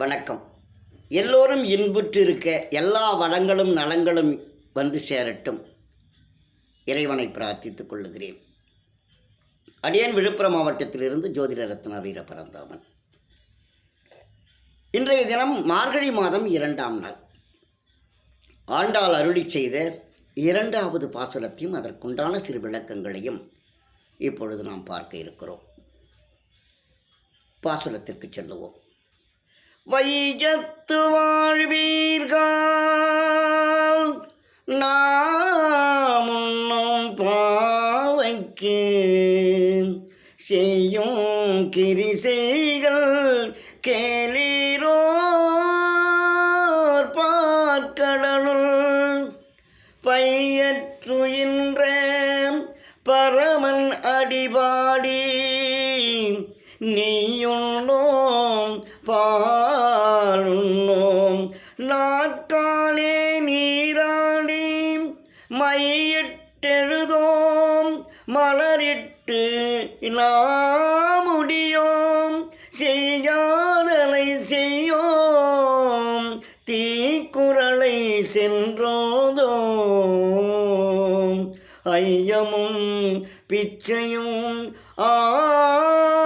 வணக்கம். எல்லோரும் இன்புற்று இருக்க எல்லா வளங்களும் நலங்களும் வந்து சேரட்டும். இறைவனை பிரார்த்தித்துக் கொள்ளுகிறேன். அடியன் விழுப்புரம் மாவட்டத்திலிருந்து ஜோதிட ரத்னா வீர பரந்தாமன் இன்றைய தினம் மார்கழி மாதம் இரண்டாம் நாள். ஆண்டாள் அருளி செய்த இரண்டாவது பாசுரத்தையும் அதற்குண்டான சிறு விளக்கங்களையும் இப்பொழுது நாம் பார்க்க இருக்கிறோம். பாசுரத்திற்கு செல்லுவோம். வையத்து வாழ்வீர்கள். நாம் உண்ணும் பாவைக்கு செய்யும் கிரிசைகள் கேளீரோர் பார்க்கடலுள். பையற்றுகின்ற பரமன் அடிபாடி நீயுண்ணோம் பா மலரிட்டு நாமுடியோம். செய்யாதலை செய்யோம். தீக்குறளை சென்றோதோம். ஐயமும் பிச்சையும் ஆ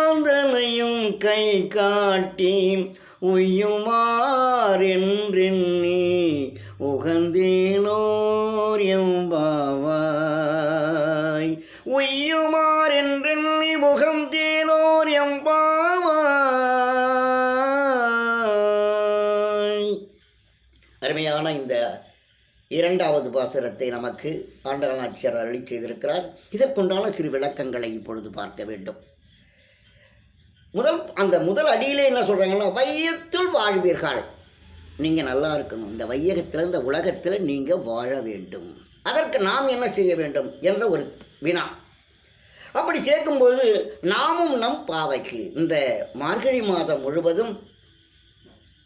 கை காட்டி உய்யுமாறென்றெண்ணி. உகந்தேலோர் எம்பாவாய். உய்யுமாறென்றெண்ணி உகந்தேலோர் எம்பாவாய். அருமையான இந்த இரண்டாவது பாசுரத்தை நமக்கு ஆண்டகநாச்சியார் அருளி செய்திருக்கிறார். இதற்குண்டான சிறு விளக்கங்களை இப்பொழுது பார்க்க வேண்டும். முதல் அந்த முதல் அடியிலே என்ன சொல்கிறாங்கன்னா வையத்துள் வாழ்வீர்கள். நீங்கள் நல்லா இருக்கணும். இந்த வையகத்தில் இந்த உலகத்தில் நீங்கள் வாழ வேண்டும். அதற்கு நாம் என்ன செய்ய வேண்டும் என்ற ஒரு வினா. அப்படி சேர்க்கும்போது நாமும் நம் பாவைக்கு இந்த மார்கழி மாதம் முழுவதும்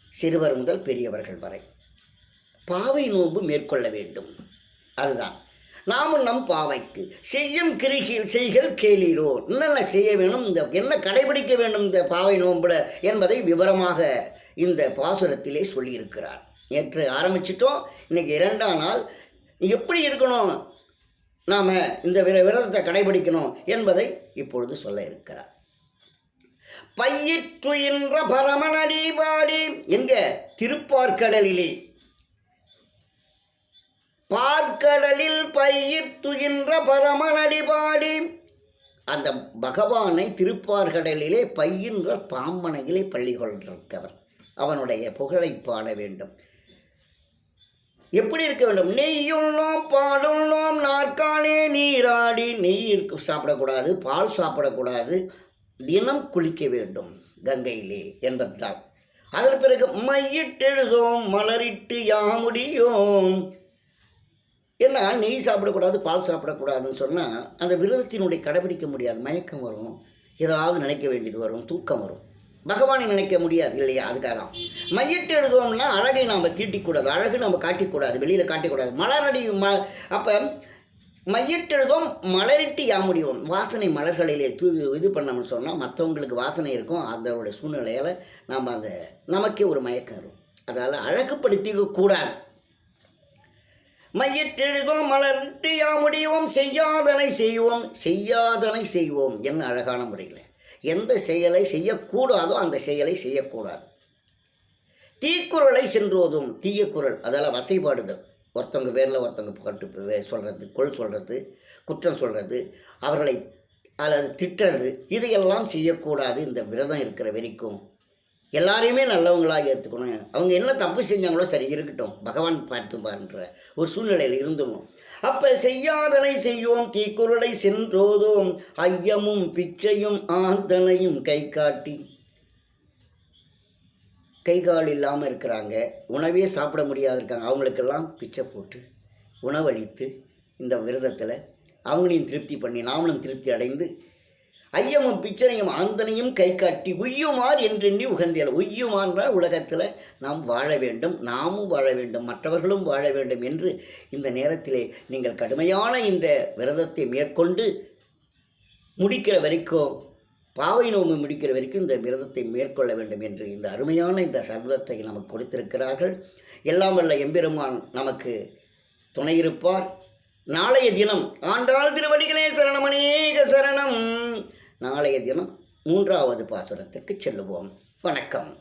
சிறுவர் முதல் பெரியவர்கள் வரை பாவை நோன்பு மேற்கொள்ள வேண்டும். அதுதான். நாமும் நம் பாவைக்கு. செய்யும் கிரிகில் செய்கள் கேளீரோ என்னென்ன செய்ய வேணும்? இந்த என்ன கடைபிடிக்க வேண்டும் இந்த பாவை நோம்புல என்பதை விவரமாக இந்த பாசுரத்திலே சொல்லியிருக்கிறார். நேற்று ஆரம்பிச்சிட்டோம். இன்னைக்கு இரண்டாம் நாள். எப்படி இருக்கணும்? நாம் இந்த விர விரதத்தை கடைபிடிக்கணும் என்பதை இப்பொழுது சொல்ல இருக்கிறார். பயிற்றுயின்ற பரமணி வாடி எங்க? திருப்பார்கடலிலே. பார்க்கடலில் பயிர்த்துகின்ற பரமனடி பாடி. அந்த பகவானை திருப்பார்கடலிலே பையின்ற பாம்பனையிலே பள்ளி கொண்டிருக்கவர் அவனுடைய புகழை பாட வேண்டும். எப்படி இருக்க வேண்டும்? நெய்யுள்ளோம் பாலுள்ளோம் நாற்காலே நீராடி நெய் சாப்பிடக்கூடாது பால் சாப்பிடக்கூடாது தினம் குளிக்க வேண்டும் கங்கையிலே என்பதுதான். அதன் பிறகு மையிட்டெழுதோம் மலரிட்டு யாமுடியோம். ஏன்னா நெய் சாப்பிடக்கூடாது பால் சாப்பிடக்கூடாதுன்னு சொன்னால் அந்த விரதத்தினுடைய கடைபிடிக்க முடியாது. மயக்கம் வரும். ஏதாவது நினைக்க வேண்டியது வரும். தூக்கம் வரும். பகவானை நினைக்க முடியாது இல்லையா? அதுக்காக தான் மையிட்டு எழுதுவோம்னா அழகை நாம் தீட்டிக்கூடாது. அழகு நம்ம காட்டிக்கூடாது. வெளியில் காட்டிக்கூடாது. மலரடி ம அப்போ மையட்டெழுதும் எழுதுவோம் மலரிட்டு யாமுடிவோம். வாசனை மலர்களிலே தூவி இது பண்ணோம்னு சொன்னால் மற்றவங்களுக்கு வாசனை இருக்கும். அதோட சூழ்நிலையால் நாம் அந்த நமக்கே ஒரு மயக்கம் வரும். அதால் அழகுப்படுத்திக்க கூடாது மையிட்டெழுதோம் மலர்ட்டு யாமுடியோம் செய்யாதனை செய்வோம் செய்யாதனை செய்வோம் என்ன அழகான முறையில். எந்த செயலை செய்யக்கூடாதோ அந்த செயலை செய்யக்கூடாது. தீக்குறளை சென்றோதும் தீய குரல் அதால் வசைபாடுதல். ஒருத்தவங்க பேரில் ஒருத்தவங்க புகட்டு சொல்கிறது கொள் சொல்கிறது குற்றம் சொல்கிறது அவர்களை அல்லது திட்டுறது இதையெல்லாம் செய்யக்கூடாது. இந்த விரதம் இருக்கிற வரைக்கும் எல்லாரையுமே நல்லவங்களாக ஏற்றுக்கணும் அவங்க என்ன தப்பு செஞ்சாங்களோ சரி இருக்கட்டும். பகவான் பார்த்துப்பான்ற ஒரு சூழ்நிலையில் இருந்துடணும் அப்போ செய்யாதனை செய்யோம் தீக்குறளை சென்றோதோம். ஐயமும் பிச்சையும் ஆந்தனையும் கை காட்டி. கை கால் இல்லாமல் இருக்கிறாங்க. உணவே சாப்பிட முடியாது இருக்காங்க. அவங்களுக்கெல்லாம் பிச்சை போட்டு உணவளித்து இந்த விரதத்தில் அவங்களையும் திருப்தி பண்ணி நாமளும் திருப்தி அடைந்து ஐயமும் பிச்சனையும் ஆந்தனையும் கை காட்டி உய்யுமார் என்றெண்ணி உகந்தியல். உய்யுமான்ற உலகத்தில் நாம் வாழ வேண்டும் நாமும் வாழ வேண்டும் மற்றவர்களும் வாழ வேண்டும் என்று இந்த நேரத்திலே நீங்கள் கடுமையான இந்த விரதத்தை மேற்கொண்டு முடிக்கிற வரைக்கும் பாவை நோம்பு முடிக்கிற வரைக்கும் இந்த விரதத்தை மேற்கொள்ள வேண்டும் என்று இந்த அருமையான இந்த சர்வத்தை நமக்கு கொடுத்திருக்கிறார்கள். எல்லாம் வல்ல எம்பெருமான் நமக்கு துணையிருப்பார் நாளைய தினம் ஆண்டாள் திருவடிகளே சரணம் அநேக சரணம். நாளைய தினம் மூன்றாவது பாசுரத்திற்கு செல்லுவோம். வணக்கம்.